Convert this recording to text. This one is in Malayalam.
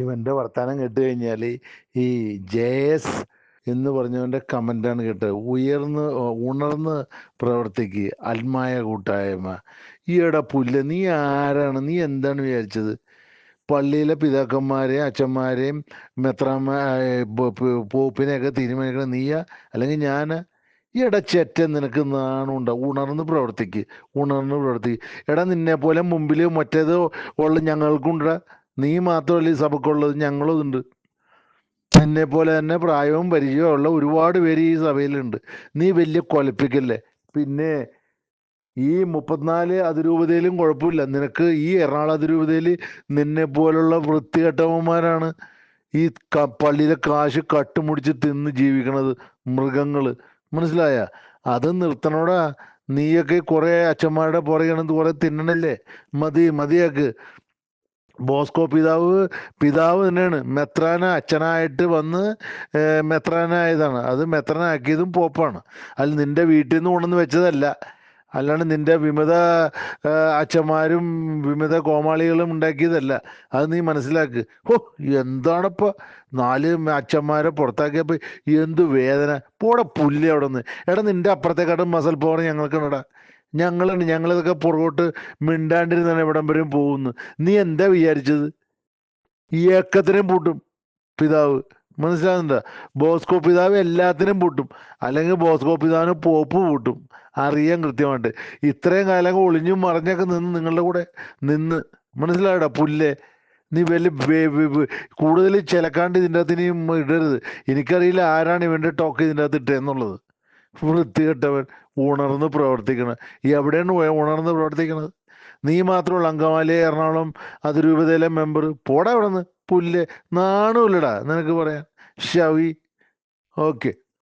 ഇവന്റെ വർത്താനം കേട്ട് കഴിഞ്ഞാൽ ഈ ജെ എസ് എന്ന് പറഞ്ഞവന്റെ കമന്റാണ് കേട്ടത്. ഉയർന്ന് ഉണർന്ന് പ്രവർത്തിക്ക് അത്മായ കൂട്ടായ്മ. ഈയടാ പുല്ല നീ ആരാണ്? നീ എന്താണ് വിചാരിച്ചത്? പള്ളിയിലെ പിതാക്കന്മാരെയും അച്ഛന്മാരെയും മെത്രാമ്മ പോപ്പിനെയൊക്കെ തീരുമാനിക്കണ നീയാ? അല്ലെങ്കിൽ ഞാൻ എടാ ചെറ്റ നിനക്ക് നാണുണ്ട. ഉണർന്ന് പ്രവർത്തിക്ക് ഉണർന്ന് പ്രവർത്തിക്ക്. എടാ നിന്നെ പോലെ മുമ്പിൽ മറ്റേത് ഉള്ള ഞങ്ങൾക്കുണ്ട. നീ മാത്രമല്ല ഈ സഭക്കുള്ളത്? ഞങ്ങളും ഉണ്ട്. നിന്നെ പോലെ തന്നെ പ്രായവും പരിചയമുള്ള ഒരുപാട് പേര് ഈ സഭയിലുണ്ട്. നീ വലിയ കൊലപ്പിക്കല്ലേ പിന്നെ ഈ മുപ്പത്തിനാല് അതിരൂപതയിലും കുഴപ്പമില്ല. നിനക്ക് ഈ എറണാകുളം അതിരൂപതയിൽ നിന്നെ പോലുള്ള വൃത്തികെട്ടവന്മാരാണ് ഈ പള്ളിയിലെ കാശ് കട്ടുമുടിച്ച് തിന്ന് ജീവിക്കണത് മൃഗങ്ങൾ. മനസ്സിലായ? അത് നിർത്തണോടാ. നീയൊക്കെ കുറേ അച്ഛന്മാരുടെ പുറകെ കുറെ തിന്നണല്ലേ? മതി മതിയാക്ക്. ബോസ്കോ പിതാവ് പിതാവ് തന്നെയാണ്. മെത്രാന അച്ഛനായിട്ട് വന്ന് മെത്രാനായതാണ് അത് മെത്രാനാക്കിയതും പോപ്പാണ്. അല്ല നിന്റെ വീട്ടിൽ നിന്ന് കൊണ്ടുവന്ന് വെച്ചതല്ല. അല്ലാണ്ട് നിന്റെ വിമത അച്ഛന്മാരും വിമത കോമാളികളും ഉണ്ടാക്കിയതല്ല. അത് നീ മനസ്സിലാക്ക്. ഓ എന്താണിപ്പോ? നാല് അച്ഛന്മാരെ പുറത്താക്കിയപ്പോ എന്ത് വേദന. പോടെ പുല്ല് അവിടെ നിന്ന്. എടാ നിന്റെ അപ്പുറത്തെ അപ്പുറത്തെക്കാട്ടും മസൽ പോകണം ഞങ്ങൾക്കുണ്ടടാ. ഞങ്ങളുണ്ട് ഞങ്ങളിതൊക്കെ പുറകോട്ട് മിണ്ടാണ്ടിരുന്നാണ് എവിടം വരെയും പോകുന്നു നീ എന്താ വിചാരിച്ചത്? ഈ ഏക്കത്തിനെയും പൂട്ടും പിതാവ്. മനസ്സിലാകുന്നുണ്ടോ ബോസ്കോ പിതാവ് എല്ലാത്തിനും പൂട്ടും. അല്ലെങ്കിൽ ബോസ്കോ പിതാവിന് പോപ്പ് പൂട്ടും. അറിയാൻ കൃത്യമായിട്ട്. ഇത്രയും കാലം ഒളിഞ്ഞും മറിഞ്ഞൊക്കെ നിന്ന് നിങ്ങളുടെ കൂടെ നിന്ന്. മനസ്സിലായടാ പുല്ലേ. നീ വലിയ കൂടുതൽ ചിലക്കാണ്ട് ഇതിന്റെ അകത്ത് ഇനിയും ഇടരുത്. എനിക്കറിയില്ല ആരാണ് ഇവന്റെ ടോക്ക് ഇതിന്റെ അകത്ത് ഇട്ടേന്നുള്ളത് വൃത്തികെട്ടവൻ ഉണർന്ന് പ്രവർത്തിക്കണം. എവിടെയാണ് ഉണർന്ന് പ്രവർത്തിക്കണത്? നീ മാത്രമുള്ള അങ്കമാലി എറണാകുളം അതിരൂപതയിലെ മെമ്പർ പോടാ അവിടെ നിന്ന് പുല്ല്. നാണുമില്ലടാ നിനക്ക് പറയാൻ. ഷവി. ഓക്കെ